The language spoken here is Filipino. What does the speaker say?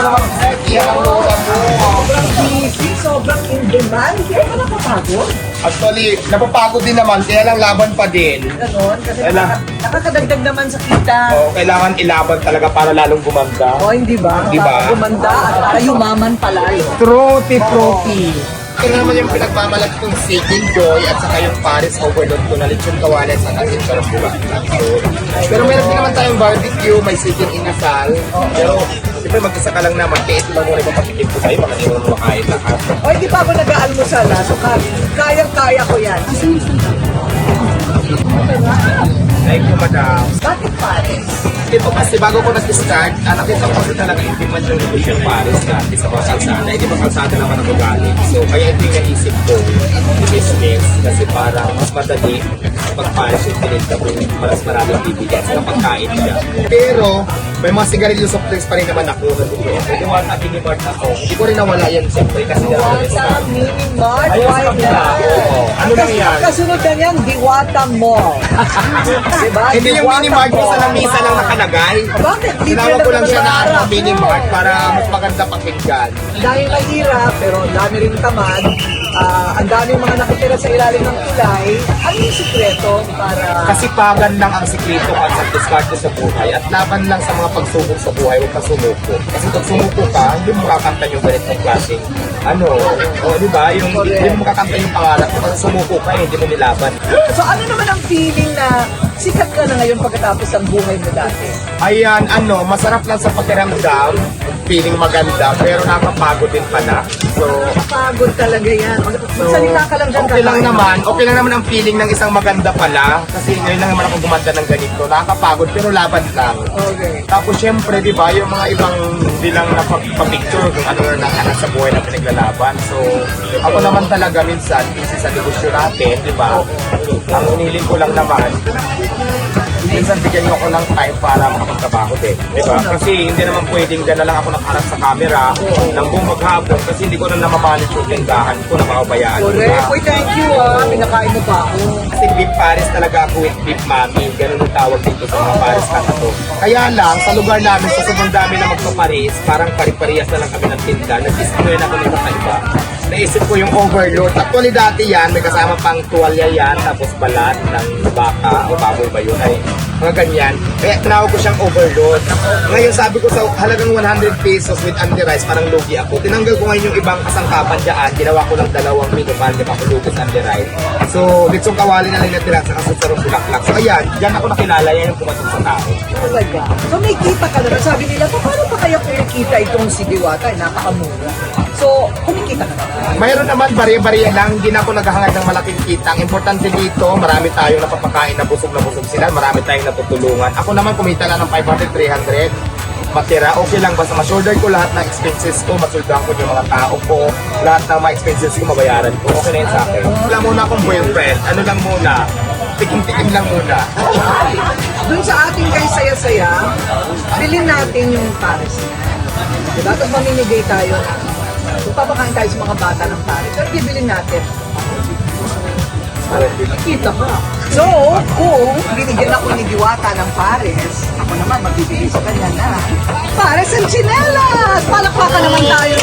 naman. Sobrang busy, sobrang in demand. Kaya ka nakapagod. Actually, napapagod din naman, kaya lang laban pa din. Ganon. Kasi nakaka- nakakadagdag naman sa kita. O, kailangan ilaban talaga para lalong gumanda. O, hindi ba? Di ba? Para Gumanda at para yumaman palalo. Trophy, trophy. Ito naman yung pinagmamalat kong Seeking Joy at saka yung Paris Overload ko na lechon kawalan sa akin sarap. So, pero meron din naman tayong barbecue, may Seeking Inasal. Pero, siyempre mag-isa ka lang naman, ito lang muna ipapatikim ko sa'yo, baka di mo makain lahat. O, hindi pa ako nag-aalmusal ha. So, kaya- kayang-kaya ko yan. Thank you, madam. Bakit Paris? Ito kasi bago ko nag-start, ah, nakita ko kasi talaga yung demand yung negosyo Paris dati sa mga kalsada. Hindi ba kalsada naman ako galing. So, kaya ito yung naisip ko, yung business. Kasi parang mas madali pag Paris yung pininta ko, mas maraming bibigyan sa pagkain siya. Pero, may mga sigarilyo soft drinks pa rin naman ako. Pwede mo at minimart ako. Hindi ko rin nawala yan siyempre kasi dalawa na Diwata Mini Mart. Ayun sa? Oo. Ano lang yan? Kasunod na yan, Diwata Mall. diba? Hindi yung Diwata minimart ko sa Mall. lamisa lang nakalagay. Bakit? Libre Tinawag ko lang siya na ano, mini mart para mas maganda pakinggan. Dahil mahirap, pero dami rin tamad. Ah, ang dami mga nakitira sa ilalim ng tulay. Ano yung sikreto para... Kasipagan lang ang sikreto at sa diskarte sa buhay at laban lang sa mga pagsubok sa buhay, huwag ka sumuko. Kasi pag sumuko ka, hindi mo makakanta yung ganitong klaseng ano, o di ba? Yung hindi mo makakanta yung pangarap mo kasi sumuko ka, eh, hindi mo nilaban. So ano naman ang feeling na sikat ka na ngayon pagkatapos ng buhay mo dati? Ayan, ano, masarap lang sa pakiramdam, feeling maganda, pero nakapagod din pala. So, Pagod talaga yan. Mag- Magsalita ka lang dyan. okay lang kakain. naman. Okay lang naman ang feeling ng isang maganda pala. Kasi ngayon lang naman ako gumanda ng ganito. Nakakapagod pero laban lang. Okay. Tapos syempre, di ba, yung mga ibang bilang napapicture kung ano na nakanak sa buhay na pinaglalaban. So, ako naman talaga minsan, busy sa negosyo natin, di ba? Ang uniling ko lang naman, minsan bigyan niyo ako ng time para makapagtrabaho din. Di ba? Kasi hindi naman pwedeng dyan na lang ako nakaharap sa camera ng buong maghapon kasi hindi ko na namamanage yung tindahan ko na makabayaan. Correct. Uy, thank you ah. Pinakain mo pa ako. Kasi beef Paris talaga ako with beef mami. Ganun yung tawag dito sa mga Paris kata to. Kaya lang, sa lugar namin, sa sobrang dami na magpa-Paris, parang pari-parehas na lang kami ng tinda. Nag-isipin na ako ng kakaiba. Naisip ko yung overload. Actually, dati yan, may kasama pang tuwalya yan, tapos balat ng baka o baboy ba yun ay mga ganyan. Kaya tinawag ko siyang overload. Ngayon sabi ko sa halagang 100 pesos with Andy Rice, parang lugi ako. Tinanggal ko ngayon yung ibang kasangkapan dyan. Ginawa ko lang dalawang mito para di makulugot sa Andy Rice. So, dito kawali na lang natira sa kasusarong bulaklak. So, ayan, dyan ako nakilala. Yan yung pumatong sa tao. Talaga. So may kita ka naman. Sabi nila, "Pa, paano pa kaya kumikita itong si Diwata? Napakamura. So, naman. Mayroon naman, bariya-bariya lang. Hindi na ako naghahangad ng malaking kita. Ang importante dito, marami tayong napapakain na busog na busog sila. Marami tayong natutulungan. Ako naman kumita lang ng 500, 300 matira, okay lang. Basta ma-shoulder ko lahat ng expenses ko, masuldahan ko yung mga tao ko, lahat ng mga expenses ko, mabayaran ko. Okay na yun sa akin. Wala muna akong boyfriend. Ano lang muna, tikim-tikim lang muna. Doon sa ating kay saya-saya, bilhin natin yung Paris. Diba? Tapos mamimigay tayo na papakain tayo sa mga bata ng Paris, pero bibilin natin. Kita ka. So, kung binigyan ako ni Diwata ng Paris, ako naman magbibigay sa kanya na Paris and Chinelas! Palakpakan naman tayo